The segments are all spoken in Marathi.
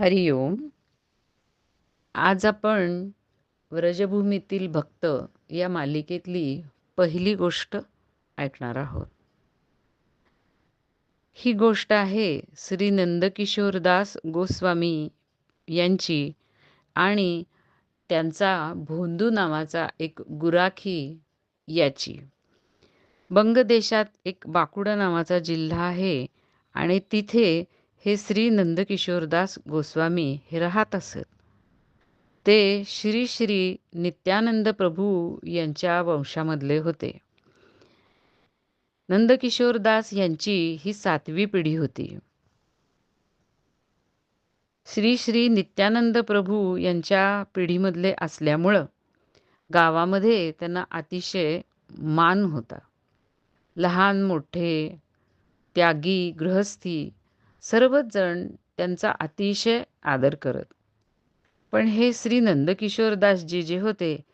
हरिओम आज आपण व्रजभूमीतील भक्त या मालिकेतली पहिली गोष्ट ऐकणार आहोत. ही गोष्ट आहे श्री नंदकिशोरदास गोस्वामी यांची आणि त्यांचा भोंदू नावाचा एक गुराखी याची. बंगदेशात एक बाकुडा नावाचा जिल्हा आहे आणि तिथे हे श्री नंदकिशोरदास गोस्वामी हे राहत असत. ते श्री श्री नित्यानंद प्रभू यांच्या वंशामधले होते. नंदकिशोरदास यांची ही सातवी पिढी होती. श्री श्री नित्यानंद प्रभू यांच्या पिढीमधले असल्यामुळं गावामध्ये त्यांना अतिशय मान होता. लहान मोठे त्यागी गृहस्थी सर्वच जण त्यांचा अतिशय आदर करत. पण हे श्री नंदकिशोरदासजी जे होते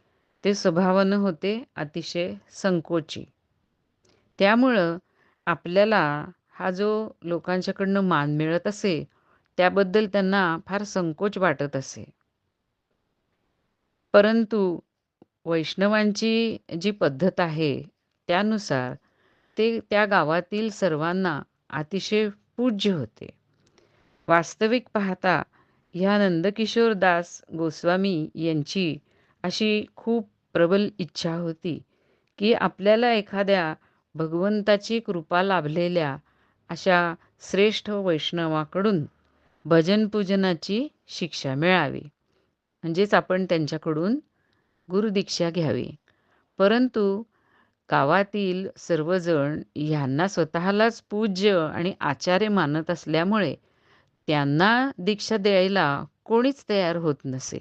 ते स्वभावानं होते अतिशय संकोची. त्यामुळं आपल्याला हा जो लोकांच्याकडनं मान मिळत असे त्याबद्दल त्यांना फार संकोच वाटत असे. परंतु वैष्णवांची जी पद्धत आहे त्यानुसार ते त्या गावातील सर्वांना अतिशय पूज्य होते. वास्तविक पाहता ह्या नंदकिशोर दास गोस्वामी यांची अशी खूप प्रबल इच्छा होती की आपल्याला एखाद्या भगवंताची कृपा लाभलेल्या अशा श्रेष्ठ वैष्णवाकडून भजन पूजनाची शिक्षा मिळावी. म्हणजेच आपण त्यांच्याकडून गुरुदीक्षा घ्यावी. परंतु गावातील सर्वजण ह्यांना स्वतःलाच पूज्य आणि आचार्य मानत असल्यामुळे त्यांना दीक्षा द्यायला कोणीच तयार होत नसे.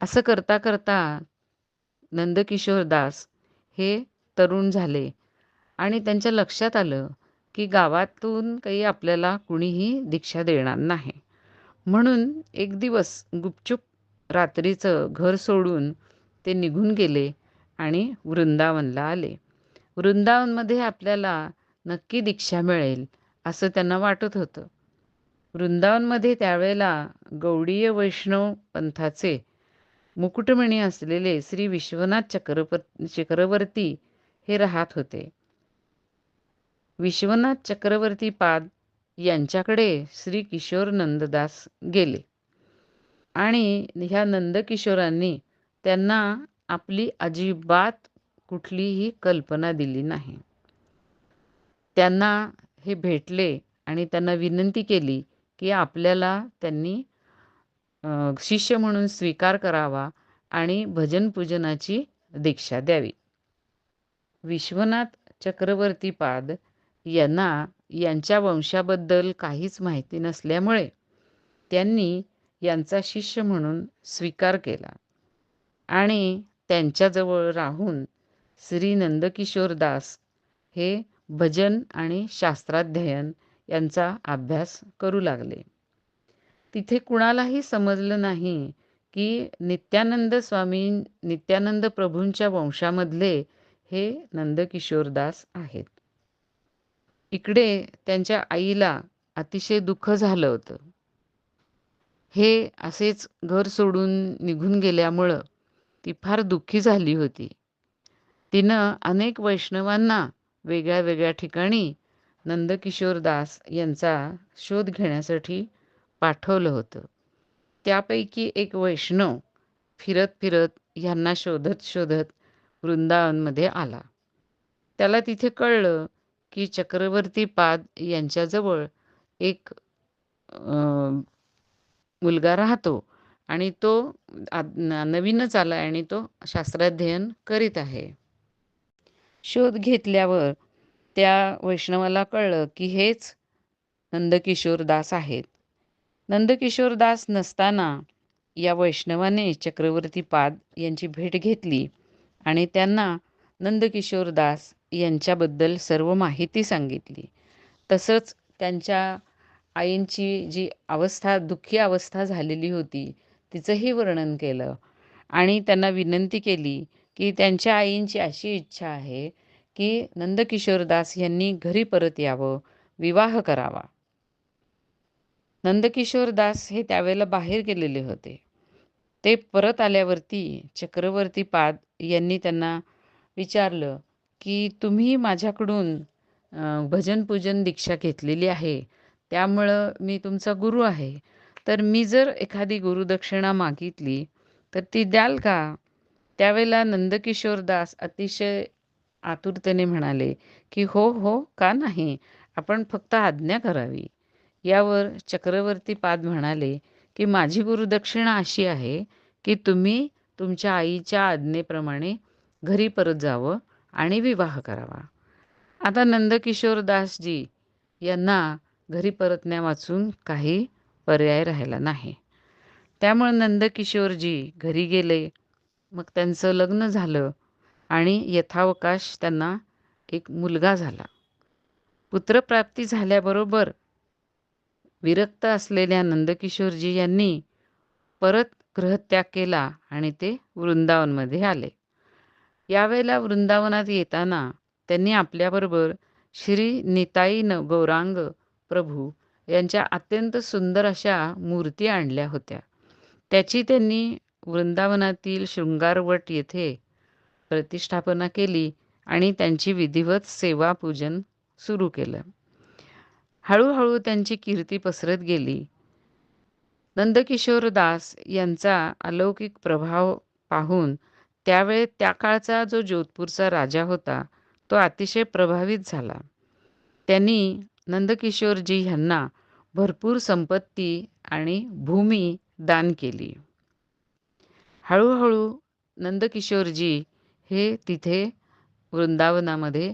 असं करता करता नंदकिशोर दास हे तरुण झाले आणि त्यांच्या लक्षात आलं की गावातून काही आपल्याला कुणीही दीक्षा देणार नाही. म्हणून एक दिवस गुपचूप रात्रीचं घर सोडून ते निघून गेले आणि वृंदावनला आले. वृंदावनमध्ये आपल्याला नक्की दीक्षा मिळेल असं त्यांना वाटत होतं. वृंदावनमध्ये त्यावेळेला गौडीय वैष्णव पंथाचे मुकुटमणी असलेले श्री विश्वनाथ चक्रप चक्रवर्ती हे राहत होते. विश्वनाथ चक्रवर्ती पाद यांच्याकडे श्री किशोर नंददास गेले. आणि ह्या नंदकिशोरांनी त्यांना आपली अजिबात कुठलीही कल्पना दिली नाही. त्यांना हे भेटले आणि त्यांना विनंती केली की आपल्याला त्यांनी शिष्य म्हणून स्वीकार करावा आणि भजन पूजनाची दीक्षा द्यावी. विश्वनाथ चक्रवर्ती पाद यांना यांच्या वंशाबद्दल काहीच माहिती नसल्यामुळे त्यांनी यांचा शिष्य म्हणून स्वीकार केला आणि त्यांच्याजवळ राहून श्री नंदकिशोर दास हे भजन आणि शास्त्राध्ययन यांचा अभ्यास करू लागले. तिथे कुणालाही समजलं नाही की नित्यानंद स्वामी नित्यानंद प्रभूंच्या वंशामधले हे नंदकिशोरदास आहेत. इकडे त्यांच्या आईला अतिशय दुःख झालं होतं. हे असेच घर सोडून निघून गेल्यामुळं ती फार दुःखी झाली होती. तिनं अनेक वैष्णवांना वेगळ्या वेगळ्या ठिकाणी नंदकिशोर दास यांचा शोध घेण्यासाठी पाठवलं होतं. त्यापैकी एक वैष्णव फिरत फिरत ह्यांना शोधत शोधत वृंदावनमध्ये आला. त्याला तिथे कळलं की चक्रवर्ती पाद यांच्याजवळ एक मुलगा राहतो. आणि तो नवीनच आला आणि तो शास्त्राध्ययन करीत आहे. शोध घेतल्यावर त्या वैष्णवाला कळलं की हेच नंदकिशोर दास आहेत. नंदकिशोर दास नसताना या वैष्णवाने चक्रवर्ती पाद यांची भेट घेतली आणि त्यांना नंदकिशोर दास यांच्याबद्दल सर्व माहिती सांगितली. तसंच त्यांच्या आईंची जी अवस्था दुःखी अवस्था झालेली होती तिचंही वर्णन केलं. आणि त्यांना विनंती केली की त्यांच्या आईंची अशी इच्छा आहे की नंदकिशोरदास यांनी घरी परत यावं विवाह करावा. नंदकिशोर दास हे त्यावेळेला बाहेर गेलेले होते. ते परत आल्यावरती चक्रवर्ती पाद यांनी त्यांना विचारलं की तुम्ही माझ्याकडून भजन पूजन दीक्षा घेतलेली आहे त्यामुळं मी तुमचा गुरु आहे. तर मी जर एखादी गुरुदक्षिणा मागितली तर ती द्याल का? त्यावेळेला नंदकिशोर दास अतिशय आतुरतेने म्हणाले की हो हो का नाही? आपण फक्त आज्ञा करावी. यावर चक्रवर्ती पाद म्हणाले की माझी गुरुदक्षिणा अशी आहे की तुम्ही तुमच्या आईच्या आज्ञेप्रमाणे घरी परत जावं आणि विवाह करावा. आता नंदकिशोर दासजी यांना घरी परतण्या वाचून काही पर्याय राहिला नाही. त्यामुळे नंदकिशोरजी घरी गेले. मग त्यांचं लग्न झालं आणि यथावकाश त्यांना एक मुलगा झाला. पुत्रप्राप्ती झाल्याबरोबर विरक्त असलेल्या नंदकिशोरजी यांनी परत गृहत्याग केला आणि ते वृंदावनमध्ये आले. यावेळेला वृंदावनात येताना त्यांनी आपल्याबरोबर श्री निताई न गौरांग प्रभू यांच्या अत्यंत सुंदर अशा मूर्ती आणल्या होत्या. त्याची त्यांनी वृंदावनातील शृंगारवट येथे प्रतिष्ठापना केली आणि त्यांची विधिवत सेवा पूजन सुरू केलं. हळूहळू त्यांची कीर्ती पसरत गेली. नंदकिशोर दास यांचा अलौकिक प्रभाव पाहून त्यावेळे त्या काळचा जो जोधपूरचा राजा होता तो अतिशय प्रभावित झाला. त्यांनी नंदकिशोरजी ह्यांना भरपूर संपत्ती आणि भूमी दान केली. हळूहळू नंदकिशोरजी हे तिथे वृंदावनामध्ये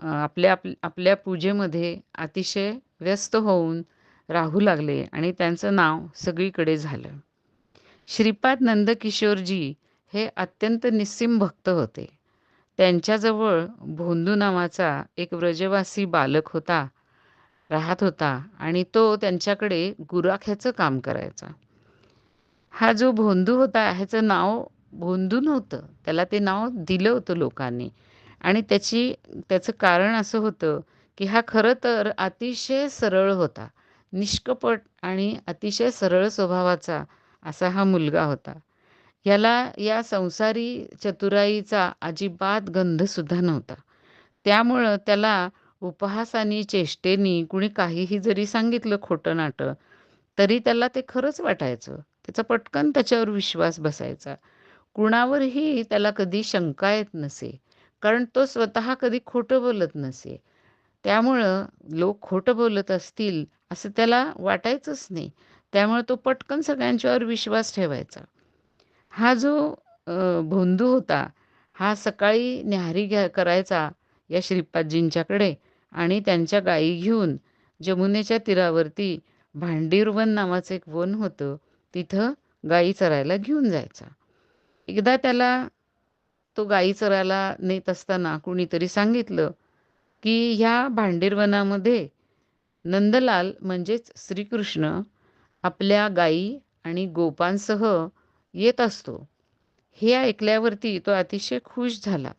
आपल्या आपल्या पूजेमध्ये अतिशय व्यस्त होऊन राहू लागले आणि त्यांचं नाव सगळीकडे झालं. श्रीपाद नंदकिशोरजी हे अत्यंत निस्सिम भक्त होते. त्यांच्याजवळ भोंदू नावाचा एक व्रजवासी बालक होता. राहत होता आणि तो त्यांच्याकडे गुराख्याचं काम करायचा. हा जो भोंदू होता ह्याचं नाव भोंदू नव्हतं. त्याला ते नाव दिलं होतं लोकांनी. आणि त्याची त्याचं कारण असं होतं की हा खरं तर अतिशय सरळ होता. निष्कपट आणि अतिशय सरळ स्वभावाचा असा हा मुलगा होता. याला या संसारी चतुराईचा अजिबात गंधसुद्धा नव्हता. त्यामुळं त्याला उपहासानी चेष्टेनी कुणी काहीही जरी सांगितलं खोटं नाटं तरी त्याला ते खरंच वाटायचं. त्याचा पटकन त्याच्यावर विश्वास बसायचा. कुणावरही त्याला कधी शंका येत नसे कारण तो स्वतः कधी खोटं बोलत नसे. त्यामुळं लोक खोटं बोलत असतील असं त्याला वाटायचंच नाही. त्यामुळे तो पटकन सगळ्यांच्यावर विश्वास ठेवायचा. हा जो भोंदू होता हा सकाळी न्याहारी घ्या करायचा या श्रीपादजींच्याकडे. आणि त्यांच्या गायी घेऊन जमुनेच्या तीरावरती भांडीरवन नावाचं एक वन होतं. तिथं गायी चरायला घेऊन जायचा. एकदा त्याला तो गायी चरायला नेत असताना कुणीतरी सांगितलं की ह्या भांडीरवनामध्ये नंदलाल म्हणजेच श्रीकृष्ण आपल्या गायी आणि गोपांसह येत असतो. हे ऐकल्यावरती तो अतिशय खुश झाला.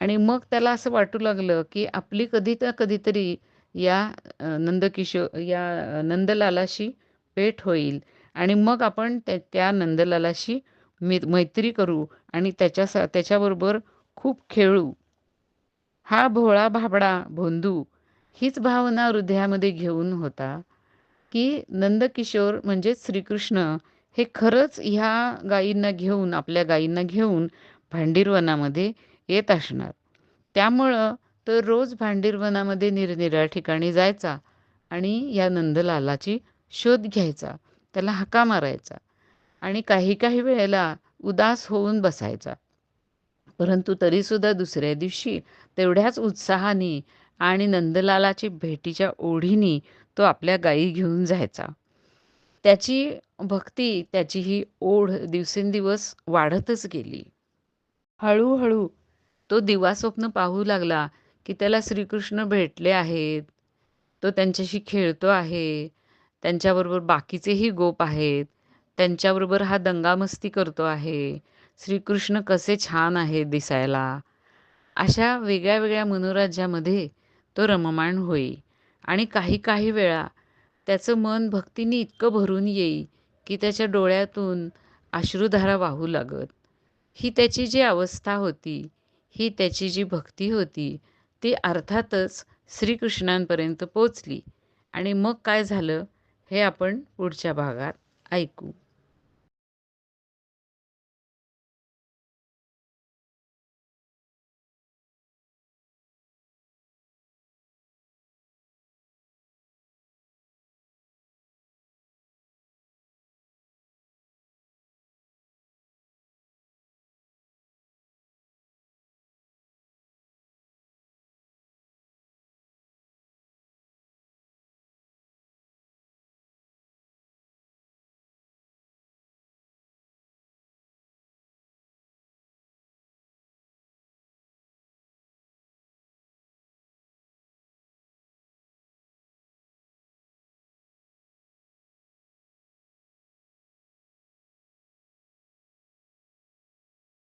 आणि मग त्याला असं वाटू लागलं की आपली कधी तर कधीतरी या नंदकिशो या नंदलालाशी भेट होईल. आणि मग आपण त्या त्या नंदलालाशी मी मैत्री करू आणि त्याच्या त्याच्याबरोबर खूप खेळू. हा भोळा भाबडा भोंदू हीच भावना हृदयामध्ये घेऊन होता की नंदकिशोर म्हणजेच श्रीकृष्ण हे खरंच ह्या गायींना घेऊन आपल्या गायींना घेऊन भांडीरवनामध्ये येत असणार. त्यामुळं तो रोज भांडीरवनामध्ये निरनिराळ्या ठिकाणी जायचा आणि या नंदलालाची शोध घ्यायचा त्याला हका मारायचा आणि काही काही वेळेला उदास होऊन बसायचा. परंतु तरीसुद्धा दुसऱ्या दिवशी तेवढ्याच उत्साहाने आणि नंदलालाची भेटीच्या ओढीनी तो आपल्या गायी घेऊन जायचा. त्याची भक्ती त्याची ही ओढ दिवसेंदिवस वाढतच गेली. हळूहळू तो दिवास्वप्न पाहू लागला की त्याला श्रीकृष्ण भेटले आहेत. तो त्यांच्याशी खेळतो आहे. त्यांच्याबरोबर बाकीचेही गोप आहेत. त्यांच्याबरोबर हा दंगामस्ती करतो आहे. श्रीकृष्ण कसे छान आहे दिसायला. अशा वेगळ्या वेगळ्या मनोराज्यामध्ये तो रममाण होई. आणि काही काही वेळा त्याचं मन भक्तीने इतकं भरून येई की त्याच्या डोळ्यातून अश्रुधारा वाहू लागत. ही त्याची जी अवस्था होती ही त्याची जी भक्ती होती ती अर्थातच श्रीकृष्णांपर्यंत पोचली आणि मग काय झालं हे आपण पुढच्या भागात ऐकू.